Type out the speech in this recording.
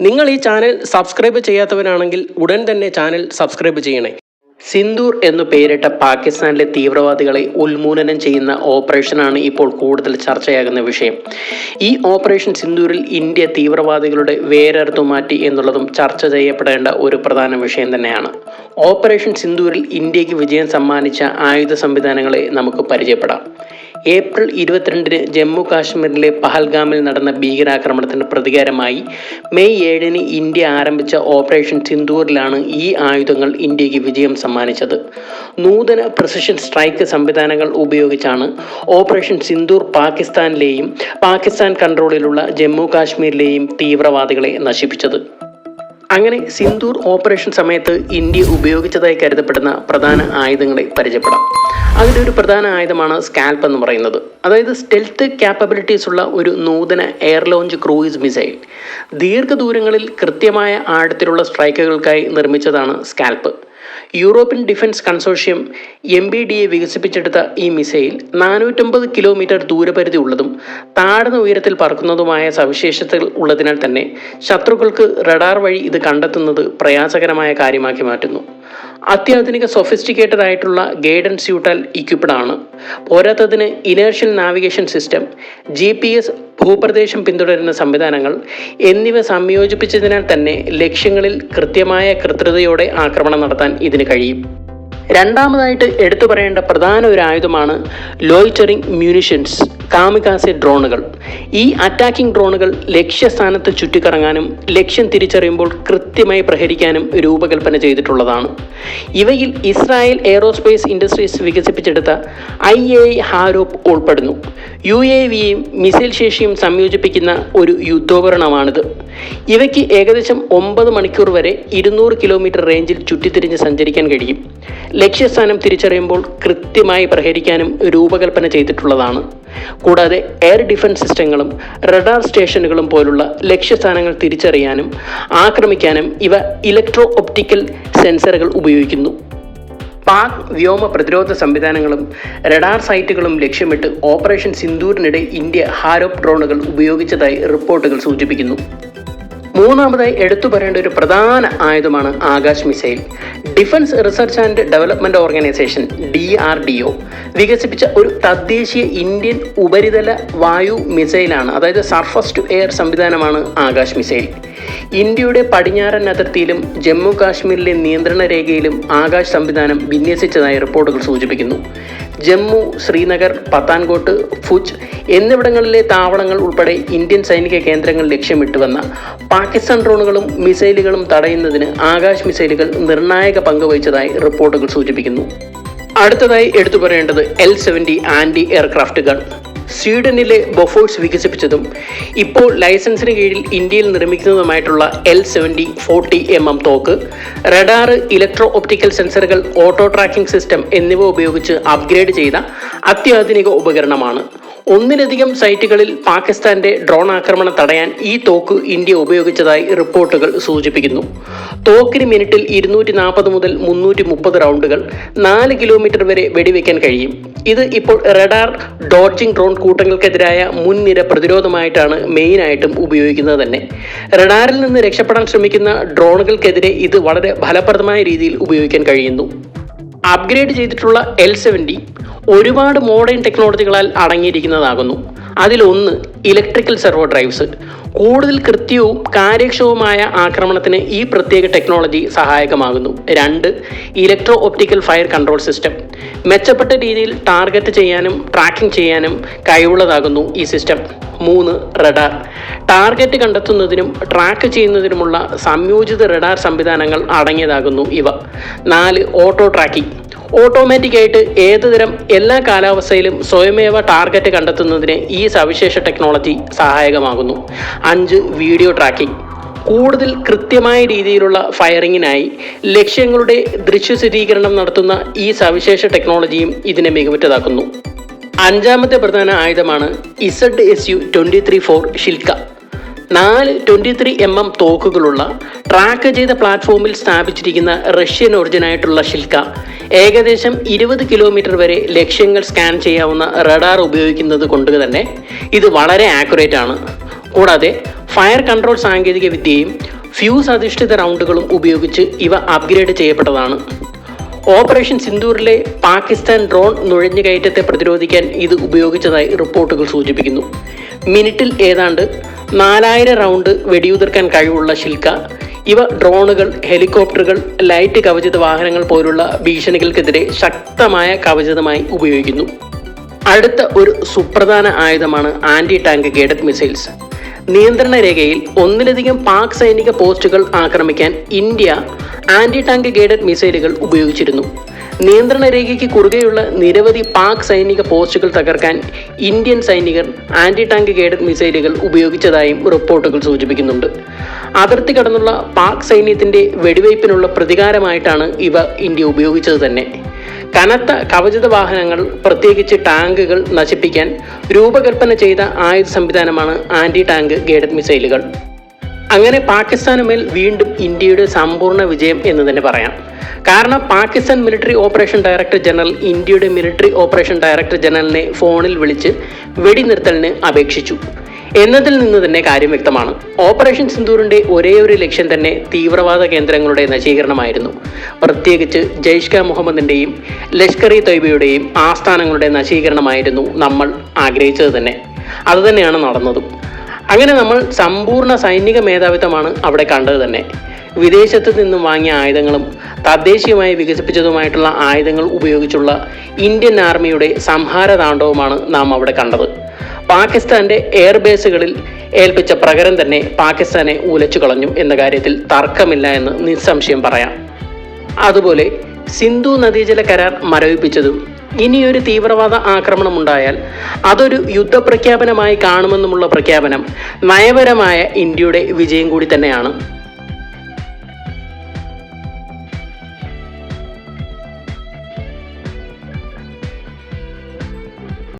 നിങ്ങൾ ഈ channel subscribe ചെയ്യാത്തവരാണെങ്കിൽ ഉടൻ തന്നെ ചാനൽ സബ്സ്ക്രൈബ് ചെയ്യണേ. സിന്ദൂർ എന്ന് പേരിട്ട പാകിസ്ഥാനിലെ തീവ്രവാദികളെ ഉന്മൂലനം ചെയ്യുന്ന ഓപ്പറേഷനാണ് ഇപ്പോൾ കൂടുതൽ ചർച്ചയാകുന്ന വിഷയം. ഈ ഓപ്പറേഷൻ സിന്ദൂരിൽ ഇന്ത്യ തീവ്രവാദികളുടെ വേരറുത്തു മാറ്റി എന്നുള്ളതും ചർച്ച ചെയ്യപ്പെടേണ്ട ഒരു പ്രധാന വിഷയം തന്നെയാണ്. ഓപ്പറേഷൻ സിന്ദൂരിൽ ഇന്ത്യയ്ക്ക് വിജയം സമ്മാനിച്ച ആയുധ സംവിധാനങ്ങളെ നമുക്ക് പരിചയപ്പെടാം. ഏപ്രിൽ ഇരുപത്തിരണ്ടിന് ജമ്മു കാശ്മീരിലെ പഹൽഗാമിൽ നടന്ന ഭീകരാക്രമണത്തിന് പ്രതികാരമായി മെയ് ഏഴിന് ഇന്ത്യ ആരംഭിച്ച ഓപ്പറേഷൻ സിന്ദൂറിലാണ് ഈ ആയുധങ്ങൾ ഇന്ത്യയ്ക്ക് വിജയം സമ്മാനിച്ചത്. നൂതന പ്രസിഷൻ സ്ട്രൈക്ക് സംവിധാനങ്ങൾ ഉപയോഗിച്ചാണ് ഓപ്പറേഷൻ സിന്ദൂർ പാകിസ്ഥാനിലെയും പാകിസ്ഥാൻ കൺട്രോളിലുള്ള ജമ്മു കാശ്മീരിലെയും തീവ്രവാദികളെ നശിപ്പിച്ചത്. അങ്ങനെ സിന്ദൂർ ഓപ്പറേഷൻ സമയത്ത് ഇന്ത്യ ഉപയോഗിച്ചതായി കരുതപ്പെടുന്ന പ്രധാന ആയുധങ്ങളെ പരിചയപ്പെടാം. അതിന്റെ ഒരു പ്രധാന ആയുധമാണ് സ്കാൽപ്പ് എന്ന് പറയുന്നത്. അതായത് സ്റ്റെൽത്ത് ക്യാപ്പബിലിറ്റീസ് ഉള്ള ഒരു നൂതന എയർ ലോഞ്ച് ക്രൂയിസ് മിസൈൽ ദീർഘദൂരങ്ങളിൽ കൃത്യമായ ആഴത്തിലുള്ള സ്ട്രൈക്കുകൾക്കായി നിർമ്മിച്ചതാണ് SCALP European defence consortium M B D A വികസിപ്പിച്ചെടുത്ത ഈ മിസൈൽ നാനൂറ്റമ്പത് കിലോമീറ്റർ ദൂരപരിധി ഉള്ളതും താഴ്ന്ന ഉയരത്തിൽ പറക്കുന്നതുമായ സവിശേഷതകൾ ഉള്ളതിനാൽ തന്നെ ശത്രുക്കൾക്ക് റഡാർ വഴി ഇത് കണ്ടെത്തുന്നത് പ്രയാസകരമായ കാര്യമാക്കി മാറ്റുന്നു. അത്യാധുനിക സൊഫിസ്റ്റിക്കേറ്റഡ് ആയിട്ടുള്ള ഗൈഡൻസ് സ്യൂട്ടാൽ ഇക്വിപ്ഡ് ആണ്. പോരാത്തതിന് inertial navigation system G P S ഭൂപ്രദേശം പിന്തുടരുന്ന സംവിധാനങ്ങൾ എന്നിവ സംയോജിപ്പിച്ചതിനാൽ തന്നെ ലക്ഷ്യങ്ങളിൽ കൃത്യമായ കൃത്യതയോടെ ആക്രമണം നടത്താൻ ഇതിന് കഴിയും. രണ്ടാമതായിട്ട് എടുത്തു പറയേണ്ട പ്രധാന ഒരു ആയുധമാണ് ലോയിറ്ററിംഗ് മ്യൂണിഷൻസ് കാമികാസെ ഡ്രോണുകൾ. ഈ അറ്റാക്കിംഗ് ഡ്രോണുകൾ ലക്ഷ്യസ്ഥാനത്ത് ചുറ്റിക്കറങ്ങാനും ലക്ഷ്യം തിരിച്ചറിയുമ്പോൾ കൃത്യമായി പ്രഹരിക്കാനും രൂപകൽപ്പന ചെയ്തിട്ടുള്ളതാണ്. ഇവയിൽ ഇസ്രായേൽ എയറോസ്പേസ് ഇൻഡസ്ട്രീസ് വികസിപ്പിച്ചെടുത്ത ഐ എ ഹാരോപ്പ് ഉൾപ്പെടുന്നു. യു എ വിയും മിസൈൽ ശേഷിയും സംയോജിപ്പിക്കുന്ന ഒരു യുദ്ധോപകരണമാണിത്. ഇവയ്ക്ക് ഏകദേശം ഒമ്പത് മണിക്കൂർ വരെ ഇരുന്നൂറ് കിലോമീറ്റർ റേഞ്ചിൽ ചുറ്റിത്തിരിഞ്ഞ് സഞ്ചരിക്കാൻ കഴിയും. ലക്ഷ്യസ്ഥാനം തിരിച്ചറിയുമ്പോൾ കൃത്യമായി പ്രഹരിക്കാനും രൂപകൽപ്പന ചെയ്തിട്ടുള്ളതാണ്. കൂടാതെ എയർ ഡിഫൻസ് സിസ്റ്റങ്ങളും റഡാർ സ്റ്റേഷനുകളും പോലുള്ള ലക്ഷ്യസ്ഥാനങ്ങൾ തിരിച്ചറിയാനും ആക്രമിക്കാനും ഇവ ഇലക്ട്രോ ഒപ്റ്റിക്കൽ സെൻസറുകൾ ഉപയോഗിക്കുന്നു. പാക് വ്യോമ പ്രതിരോധ സംവിധാനങ്ങളും റഡാർ സൈറ്റുകളും ലക്ഷ്യമിട്ട് ഓപ്പറേഷൻ സിന്ദൂരിനിടെ ഇന്ത്യ ഹാരോപ്പ് ഡ്രോണുകൾ ഉപയോഗിച്ചതായി റിപ്പോർട്ടുകൾ സൂചിപ്പിക്കുന്നു. മൂന്നാമതായി എടുത്തു പറയേണ്ട ഒരു പ്രധാന ആയുധമാണ് Akash missile. Defence research and development organisation D R D O വികസിപ്പിച്ച ഒരു തദ്ദേശീയ ഇന്ത്യൻ ഉപരിതല വായു മിസൈലാണ് അതായത് സർഫസ് ടു എയർ സംവിധാനമാണ് ആകാശ് മിസൈൽ. ഇന്ത്യയുടെ പടിഞ്ഞാറൻ അതിർത്തിയിലും ജമ്മു കാശ്മീരിലെ നിയന്ത്രണ രേഖയിലും ആകാശ് സംവിധാനം വിന്യസിച്ചതായി റിപ്പോർട്ടുകൾ സൂചിപ്പിക്കുന്നു. ജമ്മു ശ്രീനഗർ പത്താൻകോട്ട് ഫുജ് എന്നിവിടങ്ങളിലെ താവളങ്ങൾ ഉൾപ്പെടെ ഇന്ത്യൻ സൈനിക കേന്ദ്രങ്ങൾ ലക്ഷ്യമിട്ട് വന്ന പാകിസ്ഥാൻ ഡ്രോണുകളും മിസൈലുകളും തടയുന്നതിന് ആകാശ് മിസൈലുകൾ നിർണായക പങ്ക് വഹിച്ചതായി റിപ്പോർട്ടുകൾ സൂചിപ്പിക്കുന്നു. അടുത്തതായി എടുത്തു പറയേണ്ടത് L seventy anti aircraft gun സ്വീഡനിലെ Bofors വികസിപ്പിച്ചതും ഇപ്പോൾ ലൈസൻസിന് കീഴിൽ ഇന്ത്യയിൽ നിർമ്മിക്കുന്നതുമായിട്ടുള്ള L seventy forty M M തോക്ക് റഡാറ് ഇലക്ട്രോ ഒപ്റ്റിക്കൽ സെൻസറുകൾ ഓട്ടോ ട്രാക്കിംഗ് സിസ്റ്റം എന്നിവ ഉപയോഗിച്ച് അപ്ഗ്രേഡ് ചെയ്ത അത്യാധുനിക ഉപകരണമാണ്. ഒന്നിലധികം സൈറ്റുകളിൽ പാകിസ്ഥാന്റെ ഡ്രോൺ ആക്രമണം തടയാൻ ഈ തോക്ക് ഇന്ത്യ ഉപയോഗിച്ചതായി റിപ്പോർട്ടുകൾ സൂചിപ്പിക്കുന്നു. തോക്കിന് മിനിറ്റിൽ ഇരുന്നൂറ്റി നാൽപ്പത് മുതൽ മുന്നൂറ്റി മുപ്പത് റൗണ്ടുകൾ നാല് കിലോമീറ്റർ വരെ വെടിവെക്കാൻ കഴിയും. ഇത് ഇപ്പോൾ റഡാർ ഡോഡ്ജിംഗ് ഡ്രോൺ കൂട്ടങ്ങൾക്കെതിരായ മുൻനിര പ്രതിരോധമായിട്ടാണ് മെയിനായിട്ടും ഉപയോഗിക്കുന്നത് തന്നെ. റഡാറിൽ നിന്ന് രക്ഷപ്പെടാൻ ശ്രമിക്കുന്ന ഡ്രോണുകൾക്കെതിരെ ഇത് വളരെ ഫലപ്രദമായ രീതിയിൽ ഉപയോഗിക്കാൻ കഴിയുന്നു. അപ്ഗ്രേഡ് ചെയ്തിട്ടുള്ള എൽ സെവന്റി ഒരുപാട് മോഡേൺ ടെക്നോളജികളാൽ അടങ്ങിയിരിക്കുന്നതാകുന്നു. അതിലൊന്ന് ഇലക്ട്രിക്കൽ സെർവോ ഡ്രൈവ്സ് കൂടുതൽ കൃത്യവും കാര്യക്ഷമവുമായ ആക്രമണത്തിന് ഈ പ്രത്യേക ടെക്നോളജി സഹായകമാകുന്നു. രണ്ട് electro optical fire control system മെച്ചപ്പെട്ട രീതിയിൽ ടാർഗറ്റ് ചെയ്യാനും ട്രാക്കിംഗ് ചെയ്യാനും കഴിവുള്ളതാകുന്നു ഈ സിസ്റ്റം മൂന്ന് റഡാർ ടാർഗറ്റ് കണ്ടെത്തുന്നതിനും ട്രാക്ക് ചെയ്യുന്നതിനുമുള്ള സംയോജിത റഡാർ സംവിധാനങ്ങൾ അടങ്ങിയതാകുന്നു ഇവ. നാല് ഓട്ടോ ട്രാക്കിംഗ് ഓട്ടോമാറ്റിക് ആയിട്ട് ഏതുതരം എല്ലാ കാലാവസ്ഥയിലും സ്വയമേവ ടാർഗറ്റ് കണ്ടെത്തുന്നതിന് ഈ സവിശേഷ ടെക്നോളജി സഹായകമാകുന്നു. അഞ്ച് വീഡിയോ ട്രാക്കിംഗ്. കൂടുതൽ കൃത്യമായ രീതിയിലുള്ള ഫയറിങ്ങിനായി ലക്ഷ്യങ്ങളുടെ ദൃശ്യസ്ഥിരീകരണം നടത്തുന്ന ഈ സവിശേഷ ടെക്നോളജിയും ഇതിനെ മികവുറ്റതാക്കുന്നു. അഞ്ചാമത്തെ പ്രധാന ആയുധമാണ് Z S U twenty three four Shilka നാല് ട്വന്റി ത്രീ എം എം തോക്കുകളുള്ള ട്രാക്ക് ചെയ്ത പ്ലാറ്റ്ഫോമിൽ സ്ഥാപിച്ചിരിക്കുന്ന റഷ്യൻ ഒറിജിനായിട്ടുള്ള ഷിൽക്ക ഏകദേശം ഇരുപത് കിലോമീറ്റർ വരെ ലക്ഷ്യങ്ങൾ സ്കാൻ ചെയ്യാവുന്ന റഡാർ ഉപയോഗിക്കുന്നത് കൊണ്ട് തന്നെ ഇത് വളരെ ആക്യുറേറ്റ് ആണ്. കൂടാതെ ഫയർ കൺട്രോൾ സാങ്കേതിക വിദ്യയും ഫ്യൂസ് അധിഷ്ഠിത റൗണ്ടുകളും ഉപയോഗിച്ച് ഇവ അപ്ഗ്രേഡ് ചെയ്യപ്പെട്ടതാണ്. ഓപ്പറേഷൻ സിന്ദൂറിലെ പാകിസ്ഥാൻ ഡ്രോൺ നുഴഞ്ഞുകയറ്റത്തെ പ്രതിരോധിക്കാൻ ഇത് ഉപയോഗിച്ചതായി റിപ്പോർട്ടുകൾ സൂചിപ്പിക്കുന്നു. മിനിറ്റിൽ ഏതാണ്ട് നാലായിരം റൗണ്ട് വെടിയുതിർക്കാൻ കഴിവുള്ള ശിൽക്ക ഇവ ഡ്രോണുകൾ ഹെലികോപ്റ്ററുകൾ ലൈറ്റ് കവചിത വാഹനങ്ങൾ പോലുള്ള ഭീഷണികൾക്കെതിരെ ശക്തമായ കവചിതമായി ഉപയോഗിക്കുന്നു. അടുത്ത ഒരു സുപ്രധാന ആയുധമാണ് ആന്റി ടാങ്ക് ഗൈഡഡ് മിസൈൽസ്. നിയന്ത്രണ രേഖയിൽ ഒന്നിലധികം പാക് സൈനിക പോസ്റ്റുകൾ ആക്രമിക്കാൻ ഇന്ത്യ ആന്റി ടാങ്ക് ഗൈഡഡ് മിസൈലുകൾ ഉപയോഗിച്ചിരുന്നു. നിയന്ത്രണ രേഖയ്ക്ക് കുറുകെയുള്ള നിരവധി പാക് സൈനിക പോസ്റ്റുകൾ തകർക്കാൻ ഇന്ത്യൻ സൈനികർ ആന്റി ടാങ്ക് ഗൈഡഡ് മിസൈലുകൾ ഉപയോഗിച്ചതായും റിപ്പോർട്ടുകൾ സൂചിപ്പിക്കുന്നുണ്ട്. അതിർത്തി കടന്നുള്ള പാക് സൈന്യത്തിന്റെ വെടിവയ്പ്പിനുള്ള പ്രതികാരമായിട്ടാണ് ഇവ ഇന്ത്യ ഉപയോഗിച്ചത് തന്നെ. കനത്ത കവചിത വാഹനങ്ങൾ പ്രത്യേകിച്ച് ടാങ്കുകൾ നശിപ്പിക്കാൻ രൂപകൽപ്പന ചെയ്ത ആയുധ സംവിധാനമാണ് ആന്റി ടാങ്ക് ഗൈഡഡ് മിസൈലുകൾ. അങ്ങനെ പാകിസ്ഥാനുമേൽ വീണ്ടും ഇന്ത്യയുടെ സമ്പൂർണ വിജയം എന്ന് തന്നെ പറയാം. കാരണം Pakistan military operation director general ഇന്ത്യയുടെ മിലിറ്ററി ഓപ്പറേഷൻ ഡയറക്ടർ ജനറലിനെ ഫോണിൽ വിളിച്ച് വെടിനിർത്തലിന് അപേക്ഷിച്ചു. എന്നതിൽ നിന്ന് തന്നെ കാര്യം വ്യക്തമാണ്. ഓപ്പറേഷൻ സിന്ദൂറിന്റെ ഒരേ ലക്ഷ്യം തന്നെ തീവ്രവാദ കേന്ദ്രങ്ങളുടെ നശീകരണമായിരുന്നു. പ്രത്യേകിച്ച് ജയ്ഷ് മുഹമ്മദിന്റെയും ലഷ്കർ ഇ തൊയ്ബയുടെയും ആസ്ഥാനങ്ങളുടെ നശീകരണമായിരുന്നു നമ്മൾ ആഗ്രഹിച്ചത് തന്നെ. അതുതന്നെയാണ് നടന്നതും. അങ്ങനെ നമ്മൾ സമ്പൂർണ സൈനിക മേധാവിത്വമാണ് അവിടെ കണ്ടത് തന്നെ. വിദേശത്ത് നിന്നും വാങ്ങിയ ആയുധങ്ങളും തദ്ദേശീയമായി വികസിപ്പിച്ചതുമായിട്ടുള്ള ആയുധങ്ങൾ ഉപയോഗിച്ചുള്ള ഇന്ത്യൻ ആർമിയുടെ സംഹാര താണ്ഡവുമാണ് നാം അവിടെ കണ്ടത്. പാകിസ്ഥാന്റെ എയർബേസുകളിൽ ഏൽപ്പിച്ച പ്രകരം തന്നെ പാകിസ്ഥാനെ ഉലച്ചു കളഞ്ഞു എന്ന കാര്യത്തിൽ തർക്കമില്ല എന്ന് നിസ്സംശയം പറയാം. അതുപോലെ സിന്ധു നദീജല കരാർ മരവിപ്പിച്ചതും ഇനിയൊരു തീവ്രവാദ ആക്രമണം ഉണ്ടായാൽ അതൊരു യുദ്ധപ്രഖ്യാപനമായി കാണുമെന്നുമുള്ള പ്രഖ്യാപനം നയപരമായ ഇന്ത്യയുടെ വിജയം കൂടി തന്നെയാണ്.